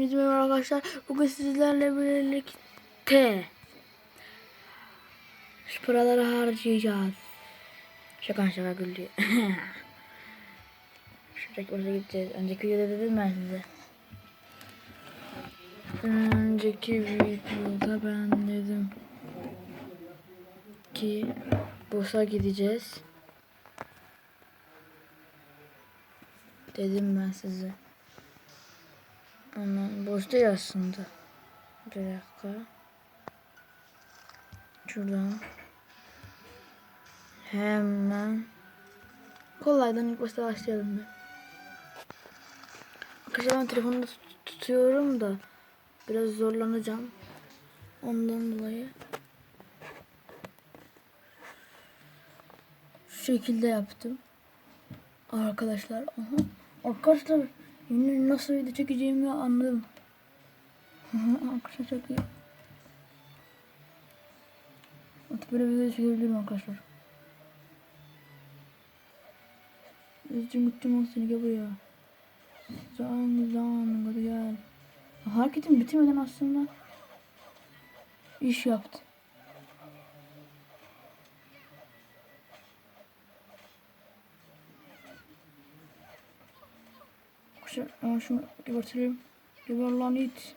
Hepinize merhaba arkadaşlar. Bugün sizlerle birlikte şu paraları harcayacağız. Şaka şaka güldü. Şuradaki oraya gideceğiz. Önceki videoda dedim ben size. Önceki videoda ben dedim ki Bursa gideceğiz. Dedim ben size. Aman boş değil aslında. Bir dakika. Şuradan. Hemen. Kolaydan ilk başta başlayalım bir. Arkadaşlar ben telefonu tut- tutuyorum da biraz zorlanacağım. Ondan dolayı. Şu şekilde yaptım. Arkadaşlar. Aha. Arkadaşlar yine nasıl video çekeceğimi anladım. arkadaşlar çok iyi. Artık böyle video çekebilirim arkadaşlar. Üzücüm gittim o seni gel buraya. Zan zan gel. Hareketim bitirmeden aslında iş yaptı. Şu, aa, şunu gebertirim. Geber lan it.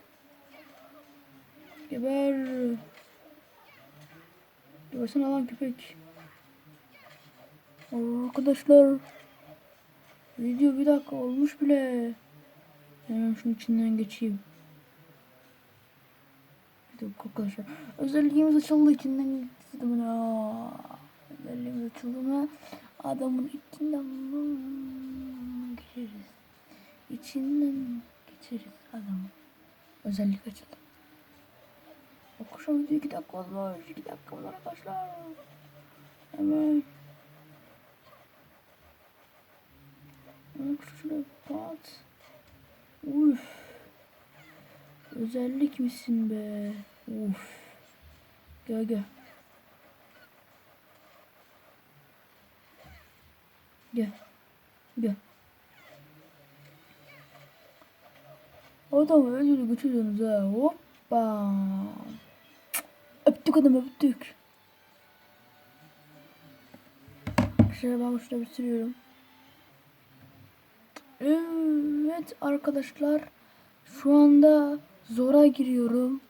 Geber. Gebersene lan köpek. Arkadaşlar. Video bir dakika olmuş bile. Hemen şunun içinden geçeyim. Bir dakika arkadaşlar. Özelliğimiz açıldı içinden geçtim. Aa, özelliğimiz açıldı mı? Adamın içinden geçeriz. İçinden geçeriz adamı. Özellik açıldı. Akşam video 2 dakika olmuş. 2 dakika var arkadaşlar. Hemen şuraya pat. Uf. Özellik misin be? Uf. Gel gel. Gel. Gel. Adamı öldürü götürüyorsunuz ha. Hoppa. Öptük adamı öptük. Şöyle ben şurada bitiriyorum. Evet arkadaşlar. Şu anda zora giriyorum.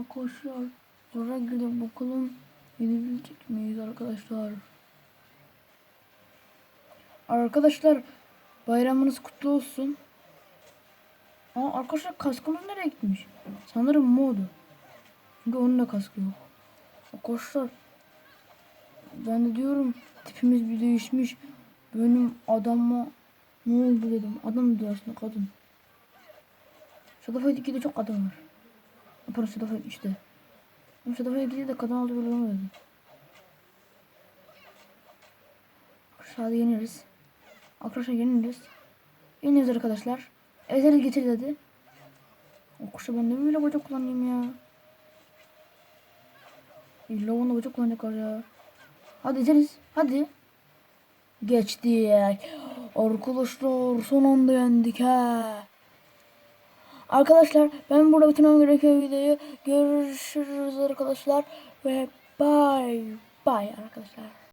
Arkadaşlar zora girdim bakalım yenebilecek miyiz arkadaşlar? Arkadaşlar bayramınız kutlu olsun. Aa arkadaşlar kaskımız nereye gitmiş? Sanırım modu. Çünkü onun da kaskı yok. Arkadaşlar ben de diyorum tipimiz bir değişmiş. Benim adamma ne oldu dedim. Adam diyor aslında kadın. Shadow Fight 2'de çok adam var. Fight 3'te. Ama Shadow Fight 2'de de kadın oldu böyle. Aşağıda yeniriz. Arkadaşlar yeniriz. Yeniriz arkadaşlar. Ezeli getir dedi. O kuşa ben de böyle bacak kullanayım ya. İlla onu bacak kullanacaklar ya. Hadi ezeriz. Hadi. Geçtik. Arkadaşlar son anda yendik ha. Arkadaşlar ben burada bitirmem gerekiyor videoyu. Görüşürüz arkadaşlar ve bye bye arkadaşlar.